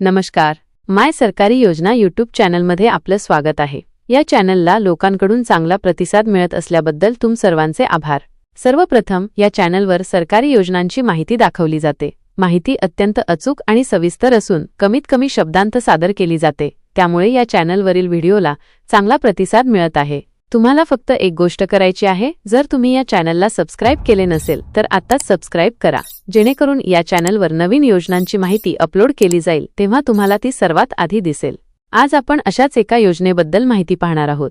नमस्कार. माय सरकारी योजना यूट्यूब चॅनलमध्ये आपलं स्वागत आहे. या चॅनलला लोकांकडून चांगला प्रतिसाद मिळत असल्याबद्दल तुम सर्वांचे आभार. सर्वप्रथम या चॅनलवर सरकारी योजनांची माहिती दाखवली जाते. माहिती अत्यंत अचूक आणि सविस्तर असून कमीत कमी शब्दांत सादर केली जाते. त्यामुळे या चॅनलवरील व्हिडिओला चांगला प्रतिसाद मिळत आहे. तुम्हाला फक्त एक गोष्ट करायची आहे जर तुम्ही या चॅनलला सबस्क्राईब केले नसेल तर आत्ताच सबस्क्राईब करा. जेणेकरून या चॅनलवर नवीन योजनांची माहिती अपलोड केली जाईल तेव्हा तुम्हाला ती सर्वात आधी दिसेल. आज आपण अशाच एका योजनेबद्दल माहिती पाहणार आहोत.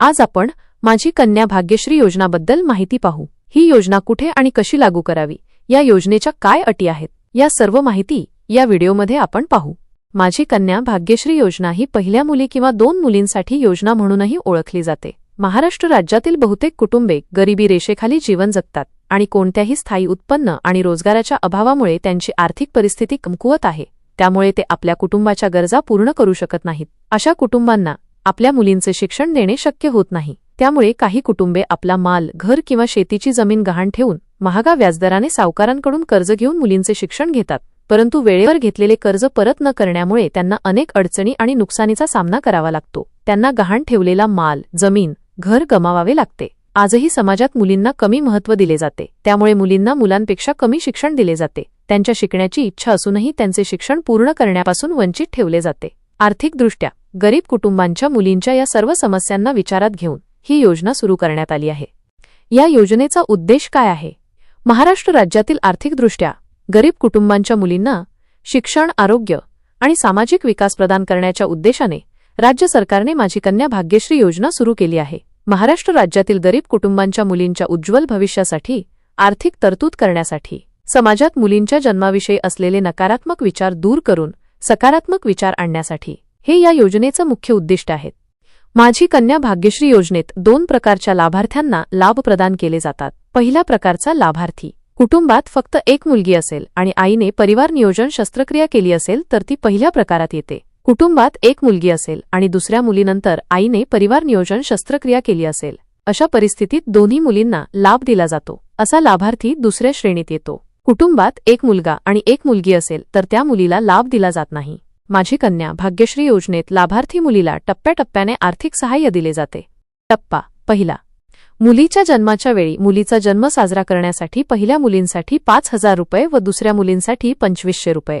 आज आपण माझी कन्या भाग्यश्री योजनाबद्दल माहिती पाहू. ही योजना कुठे आणि कशी लागू करावी? या योजनेच्या काय अटी आहेत? या सर्व माहिती या व्हिडिओमध्ये आपण पाहू. माझी कन्या भाग्यश्री योजना ही पहिल्या मुली किंवा दोन मुलींसाठी योजना म्हणूनही ओळखली जाते. महाराष्ट्र राज्यातील बहुतेक कुटुंबे गरिबी रेषेखाली जीवन जगतात आणि कोणत्याही स्थायी उत्पन्न आणि रोजगाराच्या अभावामुळे त्यांची आर्थिक परिस्थिती कमकुवत आहे. त्यामुळे ते आपल्या कुटुंबाच्या गरजा पूर्ण करू शकत नाहीत. अशा कुटुंबांना आपल्या मुलींचे शिक्षण देणे शक्य होत नाही. त्यामुळे काही कुटुंबे आपला माल घर किंवा शेतीची जमीन गहाण ठेवून महागा व्याजदराने सावकारांकडून कर्ज घेऊन मुलींचे शिक्षण घेतात. परंतु वेळेवर घेतलेले कर्ज परत न करण्यामुळे त्यांना अनेक अडचणी आणि नुकसानीचा सामना करावा लागतो. त्यांना गहाण ठेवलेला माल जमीन घर गमावावे लागते. आजही समाजात मुलींना कमी महत्त्व दिले जाते. त्यामुळे मुलींना मुलांपेक्षा कमी शिक्षण दिले जाते. त्यांच्या शिकण्याची इच्छा असूनही त्यांचे शिक्षण पूर्ण करण्यापासून वंचित ठेवले जाते. आर्थिकदृष्ट्या गरीब कुटुंबांच्या मुलींच्या या सर्व समस्यांना विचारात घेऊन ही योजना सुरू करण्यात आली आहे. या योजनेचा उद्देश काय आहे? महाराष्ट्र राज्यातील आर्थिकदृष्ट्या गरीब कुटुंबांच्या मुलींना शिक्षण आरोग्य आणि सामाजिक विकास प्रदान करण्याच्या उद्देशाने राज्य सरकारने माझी कन्या भाग्यश्री योजना सुरू केली आहे. महाराष्ट्र राज्यातील गरीब कुटुंबांच्या मुलींच्या उज्ज्वल भविष्यासाठी आर्थिक तरतूद करण्यासाठी समाजात मुलींच्या जन्माविषयी असलेले नकारात्मक विचार दूर करून सकारात्मक विचार आणण्यासाठी हे या योजनेचं मुख्य उद्दिष्ट आहेत. माझी कन्या भाग्यश्री योजनेत दोन प्रकारच्या लाभार्थ्यांना लाभ प्रदान केले जातात. पहिल्या प्रकारचा लाभार्थी कुटुंबात फक्त एक मुलगी असेल आणि आईने परिवार नियोजन शस्त्रक्रिया केली असेल तर ती पहिल्या प्रकारात येते. कुटुंबात एक मुलगी असेल आणि दुसऱ्या मुलीनंतर आईने परिवार नियोजन शस्त्रक्रिया केली असेल. अशा परिस्थितीत दोन्ही मुलींना लाभ दिला जातो. असा लाभार्थी दुसऱ्या श्रेणीत येतो. कुटुंबात एक मुलगा आणि एक मुलगी असेल तर त्या मुलीला लाभ दिला जात नाही. माझी कन्या भाग्यश्री योजनेत लाभार्थी मुलीला टप्प्याटप्प्याने आर्थिक सहाय्य दिले जाते. टप्पा पहिला मुलीच्या जन्माच्या वेळी मुलीचा जन्म साजरा करण्यासाठी पहिल्या मुलींसाठी पाच हजार रुपये व दुसऱ्या मुलींसाठी पंचवीसशे रुपये.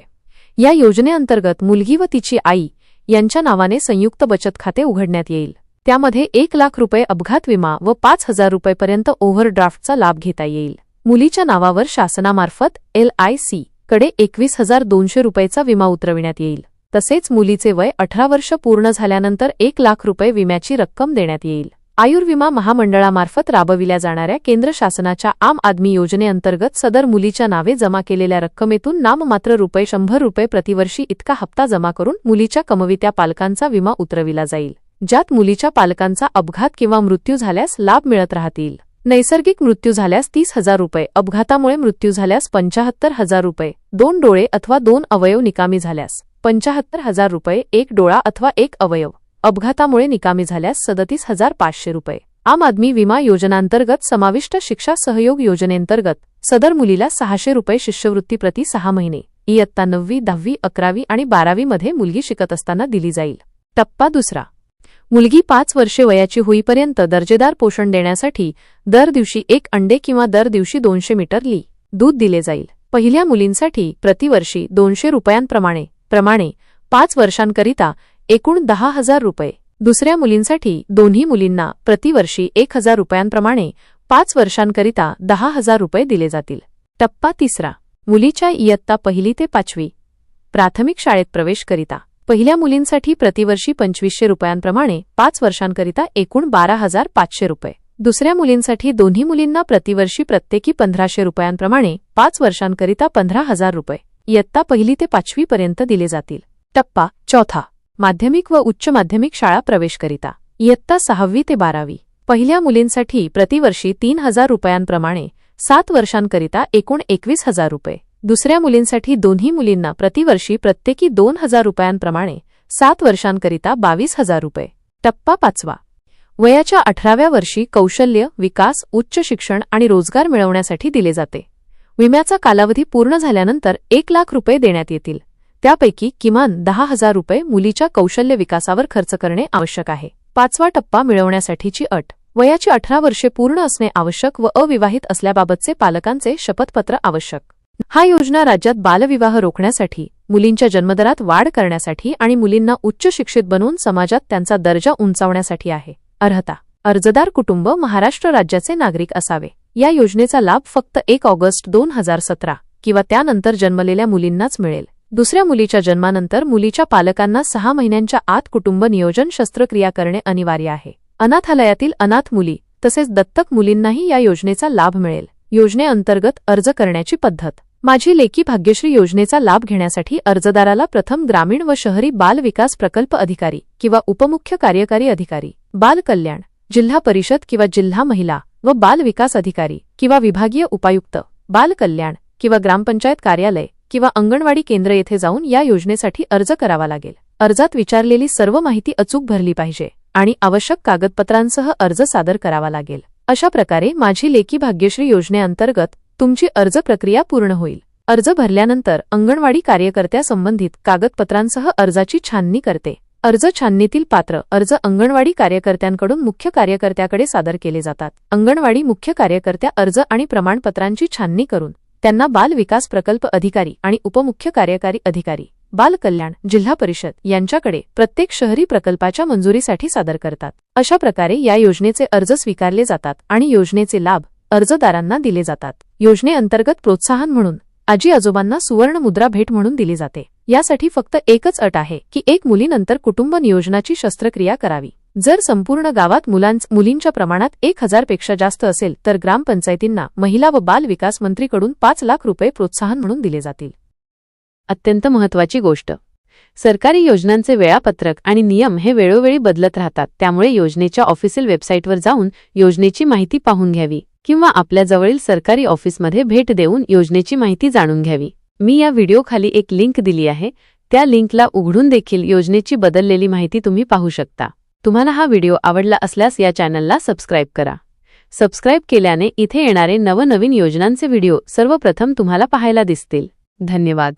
या योजनेअंतर्गत मुलगी व तिची आई यांच्या नावाने संयुक्त बचत खाते उघडण्यात येईल. त्यामध्ये एक लाख रुपये अपघात विमा व पाच हजार रुपयेपर्यंत ओव्हरड्राफ्टचा लाभ घेता येईल. मुलीच्या नावावर शासनामार्फत एल आय सी कडे एकवीस हजार दोनशे रुपयेचा विमा उतरविण्यात येईल. तसेच मुलीचे वय अठरा वर्ष पूर्ण झाल्यानंतर एक लाख रुपये विम्याची रक्कम देण्यात येईल. आयुर्विमा महामंडळामार्फत राबविल्या जाणाऱ्या केंद्र शासनाच्या आम आदमी योजनेअंतर्गत सदर मुलीच्या नावे जमा केलेल्या रक्कमेतून नाममात्र रुपये शंभर रुपये प्रतिवर्षी इतका हप्ता जमा करून मुलीच्या कमवित्या पालकांचा विमा उतरविला जाईल ज्यात मुलीच्या पालकांचा अपघात किंवा मृत्यू झाल्यास लाभ मिळत राहतील. नैसर्गिक मृत्यू झाल्यास तीस हजार रुपये अपघातामुळे मृत्यू झाल्यास पंचाहत्तर हजार रुपये दोन डोळे अथवा दोन अवयव निकामी झाल्यास पंचाहत्तर हजार रुपये एक डोळा अथवा एक अवयव. अपघातामुळे निकामी झाल्यास सदतीस हजार पाचशे रुपये. आम आदमी विमा योजनांतर्गत समाविष्ट शिक्षा सहयोग योजनेंतर्गत सदर मुलीला सहाशे रुपये शिष्यवृत्ती प्रति सहा महिने. इयत्ता नववी दहावी अकरावी आणि बारावीमध्ये मुलगी शिकत असताना दिली जाईल. टप्पा दुसरा. मुलगी पाच वर्षे वयाची होईपर्यंत दर्जेदार पोषण देण्यासाठी दर दिवशी एक अंडे किंवा दर दिवशी दोनशे मीटर ली. दूध दिले जाईल. पहिल्या मुलींसाठी प्रतिवर्षी दोनशे रुपयांप्रमाणे प्रमाणे पाच वर्षांकरिता एकूण दहा हजार रुपये. दुसऱ्या मुलींसाठी दोन्ही मुलींना प्रतिवर्षी एक हजार रुपयांप्रमाणे पाच वर्षांकरिता दहा हजार रुपये दिले जातील. टप्पा तिसरा. मुलीच्या इयत्ता पहिली ते पाचवी. प्राथमिक शाळेत प्रवेश करिता. पहिल्या मुलींसाठी प्रतिवर्षी पंचवीसशे रुपयांप्रमाणे पाच वर्षांकरिता एकूण बारा हजार पाचशे रुपये. दुसऱ्या मुलींसाठी दोन्ही मुलींना प्रतिवर्षी प्रत्येकी पंधराशे रुपयांप्रमाणे पाच वर्षांकरिता पंधरा हजार रुपये. इयत्ता पहिली ते पाचवीपर्यंत दिले जातील. टप्पा चौथा. माध्यमिक व उच्च माध्यमिक शाळा प्रवेशकरिता. इयत्ता सहावी ते बारावी. पहिल्या मुलींसाठी प्रतिवर्षी तीन हजार रुपयांप्रमाणे सात वर्षांकरिता एकूण एकवीस हजार रुपये. दुसऱ्या मुलींसाठी दोन्ही मुलींना प्रतिवर्षी प्रत्येकी दोन हजार रुपयांप्रमाणे सात वर्षांकरिता बावीस हजार रुपये. टप्पा पाचवा. वयाच्या अठराव्या वर्षी कौशल्य विकास उच्च शिक्षण आणि रोजगार मिळवण्यासाठी दिले जाते. विम्याचा कालावधी पूर्ण झाल्यानंतर एक लाख रुपये देण्यात येतील. त्यापैकी किमान दहा हजार रुपये मुलीच्या कौशल्य विकासावर खर्च करणे आवश्यक आहे. पाचवा टप्पा मिळवण्यासाठीची अट. वयाची अठरा वर्षे पूर्ण असणे आवश्यक व अविवाहित असल्याबाबतचे पालकांचे शपथपत्र आवश्यक. हा योजना राज्यात बालविवाह रोखण्यासाठी मुलींच्या जन्मदरात वाढ करण्यासाठी आणि मुलींना उच्च शिक्षित बनवून समाजात त्यांचा दर्जा उंचावण्यासाठी आहे. अर्हता. अर्जदार कुटुंब महाराष्ट्र राज्याचे नागरिक असावे. या योजनेचा लाभ फक्त एक ऑगस्ट दोन हजार सतरा किंवा त्यानंतर जन्मलेल्या मुलींनाच मिळेल. दुसऱ्या मुलीच्या जन्मानंतर मुलीच्या पालकांना सहा महिन्यांच्या आत कुटुंब नियोजन शस्त्रक्रिया करणे अनिवार्य आहे. अनाथालयातील अनाथ मुली तसेच दत्तक मुलींनाही या योजनेचा लाभ मिळेल. योजनेअंतर्गत अर्ज करण्याची पद्धत. माझी लेकी भाग्यश्री योजनेचा लाभ घेण्यासाठी अर्जदाराला प्रथम ग्रामीण व शहरी बाल विकास प्रकल्प अधिकारी किंवा उपमुख्य कार्यकारी अधिकारी बाल कल्याण जिल्हा परिषद किंवा जिल्हा महिला व बाल विकास अधिकारी किंवा विभागीय उपायुक्त बाल कल्याण किंवा ग्रामपंचायत कार्यालय किंवा अंगणवाडी केंद्र येथे जाऊन या योजनेसाठी अर्ज करावा लागेल. अर्जात विचारलेली सर्व माहिती अचूक भरली पाहिजे आणि आवश्यक कागदपत्रांसह अर्ज सादर करावा लागेल. अशा प्रकारे माझी लेखी भाग्यश्री योजनेअंतर्गत तुमची अर्ज प्रक्रिया पूर्ण होईल. अर्ज भरल्यानंतर अंगणवाडी कार्यकर्त्या संबंधित कागदपत्रांसह अर्जाची छाननी करते. अर्ज छाननीतील पात्र अर्ज अंगणवाडी कार्यकर्त्यांकडून मुख्य कार्यकर्त्याकडे सादर केले जातात. अंगणवाडी मुख्य कार्यकर्त्या अर्ज आणि प्रमाणपत्रांची छाननी करून त्यांना बाल विकास प्रकल्प अधिकारी आणि उपमुख्य कार्यकारी अधिकारी बाल कल्याण जिल्हा परिषद यांच्याकडे प्रत्येक शहरी प्रकल्पाच्या मंजुरीसाठी सादर करतात. अशा प्रकारे या योजनेचे अर्ज स्वीकारले जातात आणि योजनेचे लाभ अर्जदारांना दिले जातात. योजनेअंतर्गत प्रोत्साहन म्हणून आजी आजोबांना सुवर्ण मुद्रा भेट म्हणून दिली जाते. यासाठी फक्त एकच अट आहे की एक मुलीनंतर कुटुंब नियोजनाची शस्त्रक्रिया करावी. जर संपूर्ण गावात मुलांच मुलींच्या प्रमाणात एक हजारपेक्षा जास्त असेल तर ग्रामपंचायतींना महिला व बाल विकास मंत्रीकडून पाच लाख रुपये प्रोत्साहन म्हणून दिले जातील. अत्यंत महत्वाची गोष्ट. सरकारी योजनांचे वेळापत्रक आणि नियम हे वेळोवेळी बदलत राहतात त्यामुळे योजनेच्या ऑफिशियल वेबसाईटवर जाऊन योजनेची माहिती पाहून घ्यावी किंवा आपल्या जवळील सरकारी ऑफिसमध्ये भेट देऊन योजनेची माहिती जाणून घ्यावी. मी या व्हिडिओखाली एक लिंक दिली आहे. त्या लिंकला उघडून देखील योजनेची बदललेली माहिती तुम्ही पाहू शकता. तुम्हाला हा व्हिडिओ आवडला असल्यास या चॅनलला सबस्क्राईब करा. सबस्क्राईब केल्याने इथे येणारे नवनवीन योजनांचे व्हिडिओ सर्वप्रथम तुम्हाला पाहायला दिसतील. धन्यवाद.